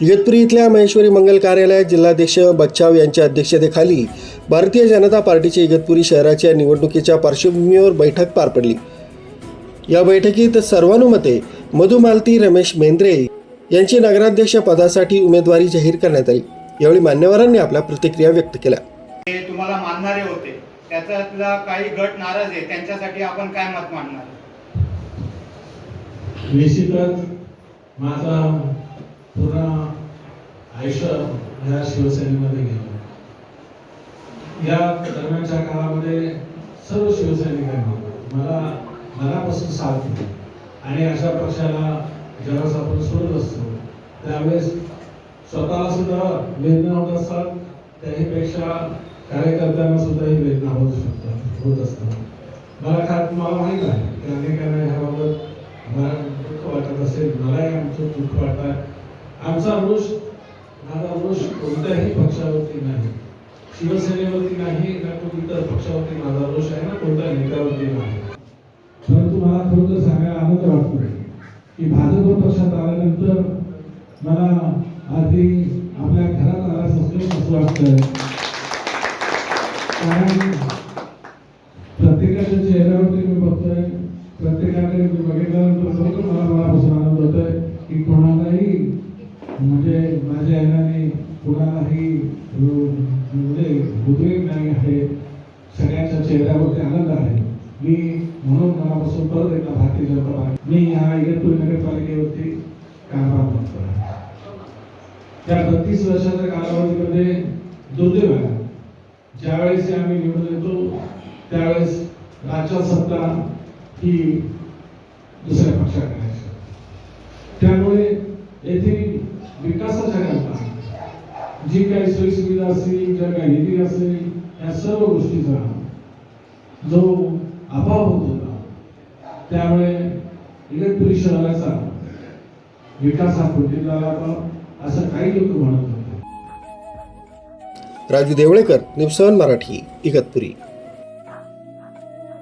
इगतपुरी इथल्या महेश्वरी मंगल कार्यालयात जिल्हाध्यक्ष बच्चाव यांच्या अध्यक्षतेखाली भारतीय जनता पार्टीच्या इगतपुरी शहराच्या निवडणुकीच्या पार्श्वभूमीवर बैठक पार पडली. या बैठकीत सर्वानुमते मधुमालती रमेश मेंद्रे यांची नगराध्यक्ष पदासाठी उमेदवारी जाहीर करण्यात आली. यावेळी मान्यवरांनी आपल्या प्रतिक्रिया व्यक्त केल्या. ते तुम्हाला मानणारे होते. त्याच्यातला काही गट नाराज आहे. त्यांच्यासाठी आपण काय मत मांडणार निश्चितच माझा पूर्ण आयुष्य या शिवसेनेमध्ये गेलं. या दरम्यानच्या काळामध्ये सर्व शिवसैनिकांनी मला मनापासून साथ दिली आणि अशा पक्षाला ज्यावेळेस आपण सोडत असतो त्यावेळेस स्वतःला सुद्धा वेदना होत असतात. त्याहीपेक्षा कार्यकर्त्यांना सुद्धा ही वेदना होत शकतात होत असतात. मला खात मला माहीत आहे की अनेक ह्याबाबत मला दुःख वाटत असेल मलाही आमचं दुःख वाटत आमचा रोष माझा रोष कोणत्याही पक्षावरती नाही. शिवसेनेवरती नाही ना कोण इतर पक्षावरती माझा रोष आहे ना कोणत्या नेत्यावरती नाही. परंतु मला खरोखर सांगायला आनंद वाटतो की भाजप पक्षात आल्यानंतर मला आधी आपल्या घरात आल्यास असं वाटतं कारण प्रत्येकाच्या चेहऱ्यावरती मी बघतोय प्रत्येकाकडे मी बघितल्यानंतर खरोखर मला मनापासून उद्रेक नाही आहे. सगळ्यांच्या चेहऱ्यावरती आनंद आहे. मी म्हणून मनापासून परत एकदा भारतीय जनता पार्टी मी ह्या इगतपुरी नगरपालिकेवरती कारभार बघतोय त्या बत्तीस वर्षाच्या कालावधीमध्ये दुर्दैव आहे. ज्यावेळेस आम्ही निवडून येतो त्यावेळेस राज्यात सत्ता ही दुसऱ्या पक्षाकडे त्यामुळे येथील विकासाच्या करता जी काही सोयीसुविधा असतील ज्या काही निधी असेल या सर्व गोष्टीचा जो अभाव होत होता त्यामुळे इगतपुरी शहराचा विकास हा कुठे असं काही लोक म्हणत होते. राजू देवळेकर न्यूज मराठी इगतपुरी.